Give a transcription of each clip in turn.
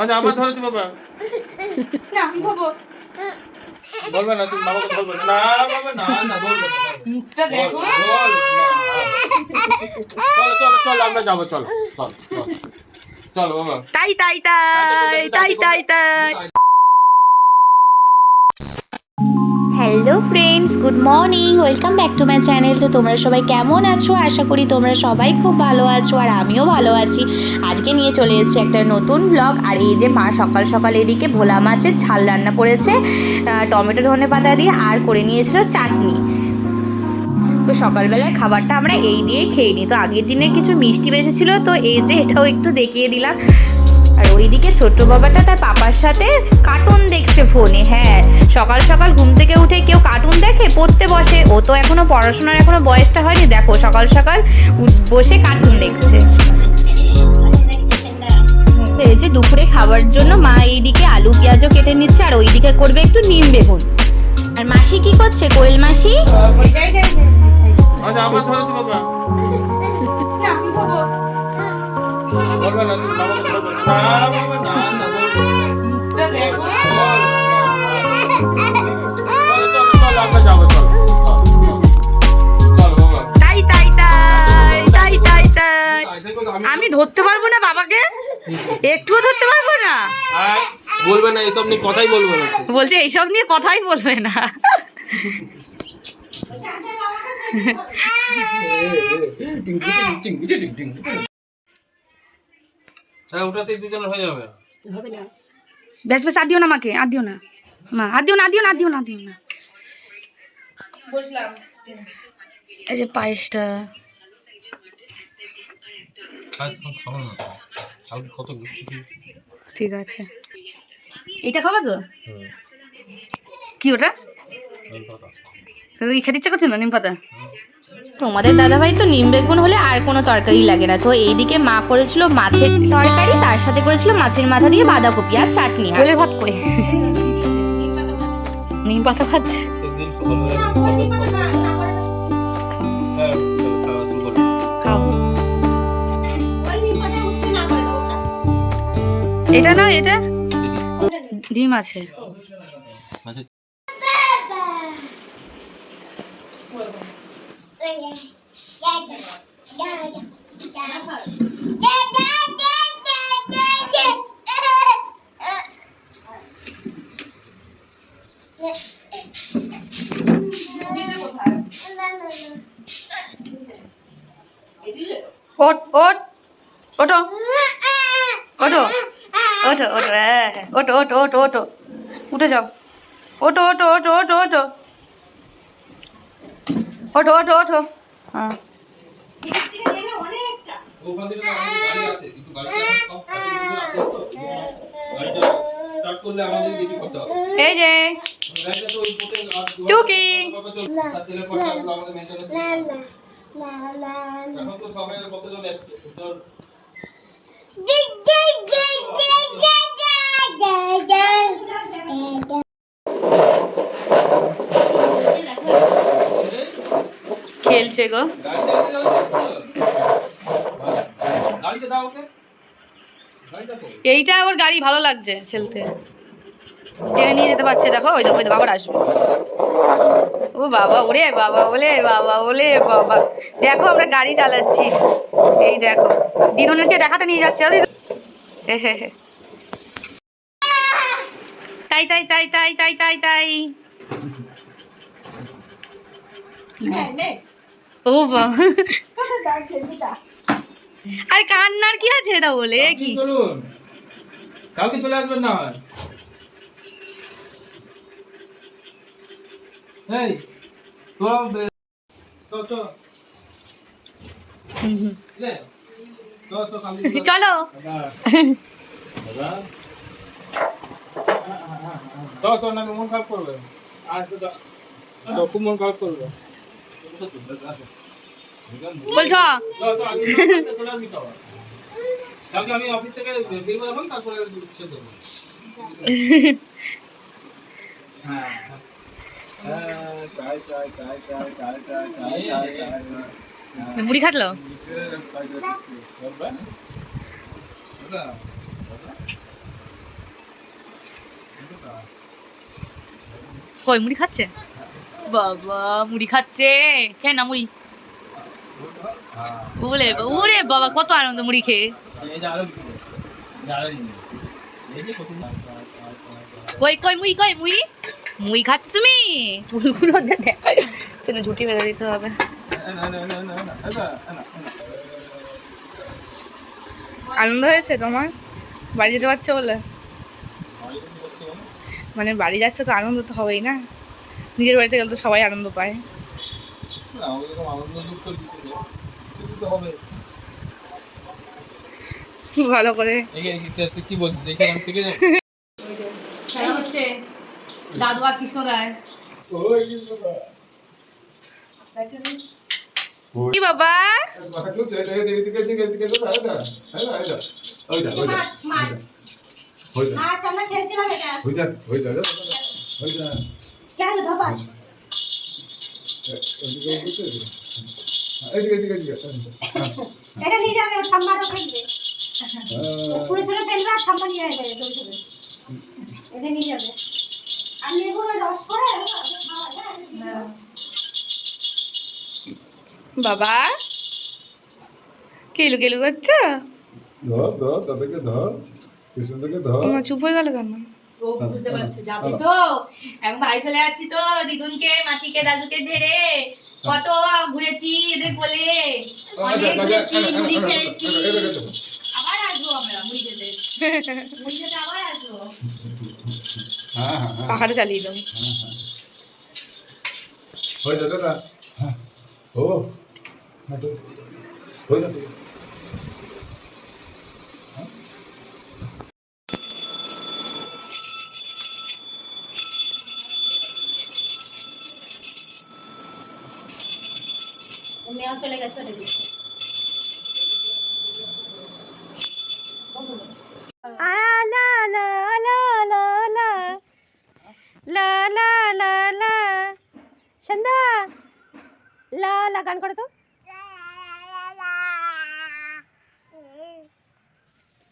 আচ্ছা আমার ধরেছি বাবা। না আমি খাব বলবে না তুমি বাবাকে বলবে। না বাবা না না বলবে মুখটা দেখো। চলো চলো চলো আমরা যাব চলো চলো চলো। চলো বাবা। তাই তাই তাই তাই তাই তাই। Hello friends, good morning, welcome back to my channel. তো তোমরা সবাই কেমন আছো? আশা করি তোমরা সবাই খুব ভালো আছো আর আমিও ভালো আছি। আজকে নিয়ে চলে এসেছি একটা নতুন ব্লগ আর এই যে মা সকাল সকাল এদিকে ভোলা মাছের ঝাল রান্না করেছে টমেটো, ধনে পাতা দিয়ে আর করে নিয়েছিল চাটনি। তো সকালবেলায় খাবারটা আমরা এই দিয়েই খেয়ে নিই। তো আগের দিনের কিছু মিষ্টি বেঁচেছিল, তো এই যে এটাও একটু দেখিয়ে দিলাম। আর ওইদিকে ছোট্ট বাবাটা তার পাপার সাথে কার্টুন দেখছে ফোনে হ্যাঁ। সকাল সকাল ঘুম থেকে উঠে কেউ কার্টুন দেখে, পড়তে বসে। ও তো এখনও পড়াশোনার এখনও বয়সটা হয়নি। দেখো, সকাল সকাল বসে কার্টুন দেখছে। যে দুপুরে খাবার জন্য মা এইদিকে আলু, পেঁয়াজও কেটে নিচ্ছে, আর ওইদিকে করবে একটু নিম বেগুন। আর মাসি কি করছে? কোয়েল মাসি? একটুও ধরতে পারব না? বলবে না এসব নিয়ে কথাই বলব না। বলছে এইসব নিয়ে কথাই বলবে না। হ্যাঁ ওটাতেই দুজনের হয়ে যাবে। বেশ বেশ আর দিও না আমাকে আর দিও না। মা আর দিও না দিও না দিও না দিও না। এই যে পায়েসটা। কত। ঠিক আছে। এটা খাবা তো? কি ওটা। খেতে ইচ্ছা করছে না নিম পাতা? তোমাদের দাদাভাই তো নিম বেগুন হলে আর কোনো তরকারি লাগে না। তো এইদিকে মা করেছিল মাছের তরকারি তার সাথে করেছিল মাছের মাথা দিয়ে বাঁধাকপি আর চাটনি। আর কোলের ভাত করে। নিম পাতা খাচ্ছে এটা না এটা? ডিম আছে। ওট ওট ওটো ওটো ওটো ওটো হ্যাঁ হ্যাঁ ওটো ওটো ওটো ওটো উঠে যাও ওটো ওটো ওটো ওটো ওটো ওটো ওটো ওটো হ্যাঁ। এই যে টুকি। সবাই কতজন এসছে? খেলছে গো? এইটা আবার গাড়ি ভালো লাগছে খেলতে টেনে নিয়ে যেতে পারছে, দেখো, ওই দেখো আবার আসবে ও বাবা, ওরে বাবা ওলে বাবা ওলে বাবা দেখো, আমরা গাড়ি চালাচ্ছি এই দেখো, দিদুনকে দেখাতে নিয়ে যাচ্ছে, ও দিদুন। হে হে হে। তাই তাই তাই তাই তাই তাই তাই। ও আরে কান্নার কি আছে এটা বলে? কি? চলুন। কালকে চলে আসবেন না এই তো তো চলে দশ তোর নামে মন খারাপ করবে। তো খুব মন খারাপ করবে। বলছ? আমি অফিস থেকে বের তারপরে খাটলো? হ্যাঁ। কই, মুড়ি খাচ্ছে? বাবা, মুড়ি খাচ্ছে। খেয়ে না মুড়ি। ওরে ওরে বাবা, কত আনন্দ মুড়ি খেয়ে। কই কই, মুড়ি কই, মুড়ি? মুড়ি খাচ্ছ তুমি? ফুলগুলো দেখা চলো ঝুটি বেড়ে দিতে হবে। আনন্দ হয়েছে তোমার? বাড়ি যেতে পারছ বলে? মানে বাড়ি যাচ্ছে তো আনন্দ তো হবেই না নিজের বাড়িতে গেলে তো সবাই আনন্দ পায় ভালো করে কি বাবা কেন ধপাস। যাবে আর বাবা? কেলু কেলু করছ? ধর ধর তাদেরকে ধর। কৃষ্ণদেরকে ধর। আমার চুপ হয়ে গেল কেন? বুঝতে পারছে যাবে তো? এখন চলে যাচ্ছি তো দিদুনকে মাসিকে দাদুকে ঝেড়ে কত ঘুরেছি এদের কোলে অনেক ঘুরেছি মুড়ি খেয়েছি। আবার আসব আমরা মুড়ি খেতে। মুড়ি খেতে আবার আসব। হ্যাঁ হ্যাঁ হ্যাঁ। পাহাড়ে চালিয়ে দাও। হয়ে যাবে না? হ্যাঁ। ও। হয়ে যাবে মেয়েও চলে গেছে ওটা দিয়ে সন্ধ্যা লা লা গান করে তো?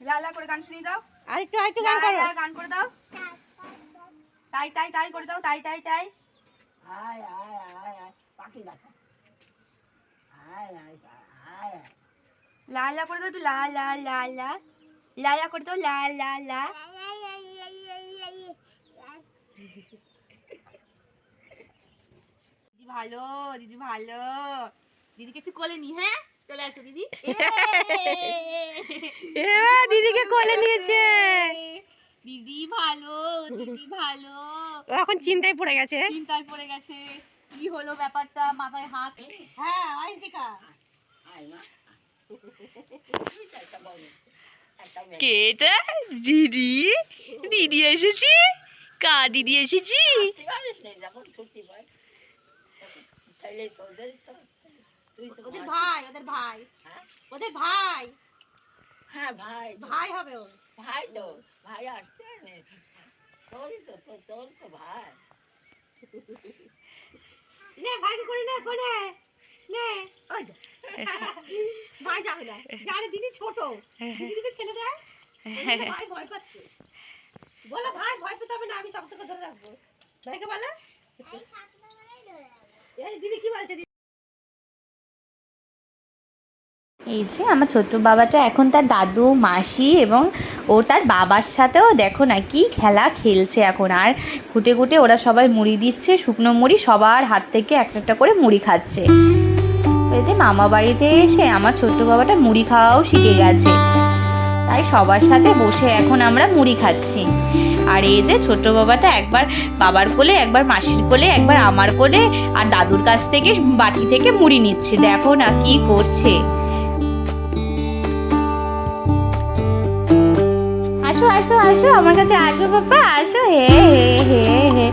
লালা করে গান শুনিয়ে দাও। আর একটু আর একটু গান করো। গান করে দাও। তাই তাই তাই করে দাও তাই তাই তাই। লালা করে দাও একটু লা লা লা লা লালা করে দাও লা লা লা দিদি ভালো দিদি ভালো। দিদিকে একটু কোলে নি হ্যাঁ? চলে আসো দিদি। দিদিকে কোলে নিয়েছে। দিদি ভালো দিদি ভালো। ও এখন চিন্তায় পড়ে গেছে। চিন্তায় পড়ে গেছে। কি হলো ব্যাপারটা? মাথায় হাত? হ্যাঁ অয়ন্তিকা কে এটা? দিদি? দিদি এসেছি? কা দিদি এসেছি? ওদের ভাই ওদের ভাই। ওদের ভাই। হ্যাঁ ভাই ভাই হবে ও ভাই তো ভাই আসতে নে তোরই তো তো তোর তো ভাই। নে ভাইকে করে নে করে নে। ওই ভাই যাবে না। জানে দিদি ছোট। দিদি যদি ফেলে দেয়। ভাই ভয় পাচ্ছে। বলো ভাই ভয় পেতে হবে না আমি শক্ত করে ধরে রাখব। ভাইকে বলে। এই যে আমার ছোট্ট বাবাটা এখন তার দাদু, মাসি এবং ও তার বাবার সাথেও দেখো না কি খেলা খেলছে এখন। আর খুঁটে খুঁটে ওরা সবাই মুড়ি দিচ্ছে, শুকনো মুড়ি সবার হাত থেকে একটা একটা করে মুড়ি খাচ্ছে। এই যে মামা বাড়িতে এসে আমার ছোট্ট বাবাটা মুড়ি খাওয়াও শিখে গেছে। তাই সবার সাথে বসে এখন আমরা মুড়ি খাচ্ছি। আর এই যে ছোট্ট বাবাটা একবার বাবার কোলে, একবার মাসির কোলে, একবার আমার কোলে আর দাদুর কাছ থেকে বাটি থেকে মুড়ি নিচ্ছে। দেখো না কি করছে। আসো আসো আসো, আমার কাছে আসো বাবা, আসো, হে হে হে হে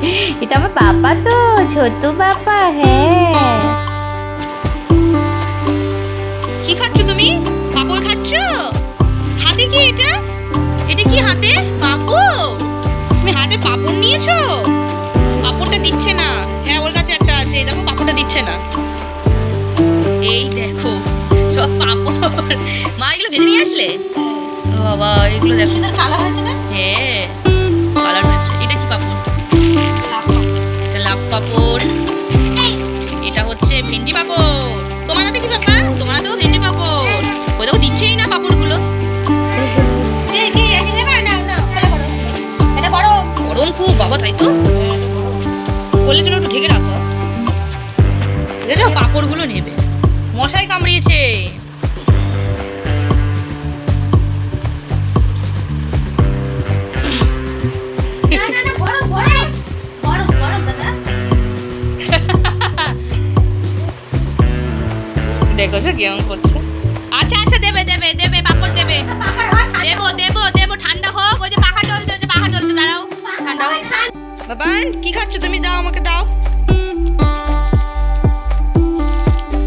এটা আমার বাবা তো, ছোট বাবা হ্যাঁ কি খাচ্ছ তুমি? পাপড় খাচ্ছ? হাতে কি এটা? এটা কি হাতে? পাপড় নিয়েছো? পাপড়টা দিচ্ছে না। হ্যাঁ ওর কাছে একটা আছে। দেখো পাপড়টা দিচ্ছে না। এই দেখো সব পাপড় মা এগুলো ভেজে নিয়ে আসলে? ও বাবা এগুলো দেখো। সুন্দর কালো হয়েছে না? হ্যাঁ কালার হয়েছে। এটা কি পাপড় এটা লাভ পাপড় এটা হচ্ছে ভেন্ডি পাপড়। তোমার হাতে কি পাপা? তোমার হাতেও ভেন্ডি পাপড়। ওই দেখো দিচ্ছেই খুব বাবা তাই তো? করলে জন্য একটু ঢেকে রাখো। দেখেছ পাপড়গুলো নেবে। মশাই কামড়িয়েছে। দেখেছ কেমন করছে? আচ্ছা আচ্ছা দেবে দেবে দেবে পাপড় দেবে। দেবো দেবো দেবো ঠান্ডা হোক ওই যে হোক বাবান কি খাচ্ছ তুমি? দাও, আমাকে দাও।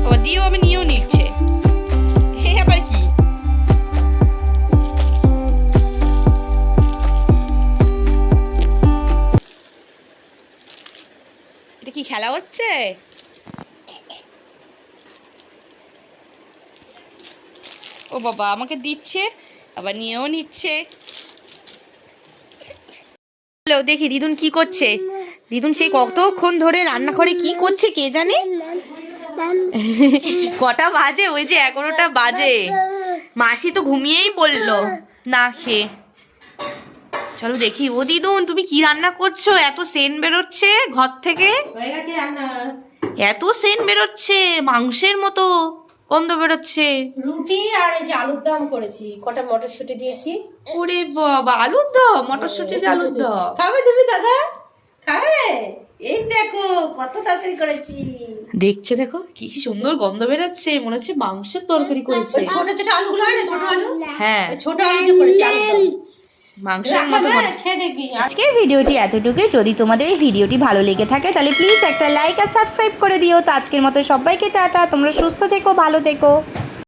ও দিও, আমি নিয়েও নিচ্ছে। আবার কি? এটা কি খেলা হচ্ছে? ও বাবা, আমাকে দিচ্ছে, আবার নিয়েও নিচ্ছে। হ্যালো দেখি দিদুন কি করছে? দিদুন সেই কতক্ষণ ধরে রান্না করে কি করছে কে জানে? কটা বাজে? ওই যে এগারোটা বাজে। মাসি তো ঘুমিয়েই পড়ল না খেয়ে। চলো দেখি। ও দিদুন তুমি কি রান্না করছ? এত সেন বেরোচ্ছে ঘর থেকে? এত সেন বেরোচ্ছে মাংসের মতো। গন্ধ বেরোচ্ছে। রুটি আর এই যে আলুর দম করেছি কটা মটরশুঁটি দিয়েছি। ওরে বাবা আলুর দম মটরশুঁটি দিয়ে আলুর দম। খাবে তুমি দাদা? খাবে? এই দেখো কত তরকারি করেছি। দেখছে দেখো কি সুন্দর গন্ধ বেরোচ্ছে মনে হচ্ছে মাংসের তরকারি করেছে। ছোট ছোট আলুগুলো হয় না ছোট আলু? হ্যাঁ। ছোট আলু দিয়ে করেছি দম। মাংসের মতো আজকের ভিডিওটি এতটুকু যদি তোমাদের এই ভিডিওটি ভালো লেগে থাকে তাহলে প্লিজ একটা লাইক আর সাবস্ক্রাইব করে দিও। তো আজকের মতো সবাইকে টাটা। তোমরা সুস্থ থেকো ভালো থেকো।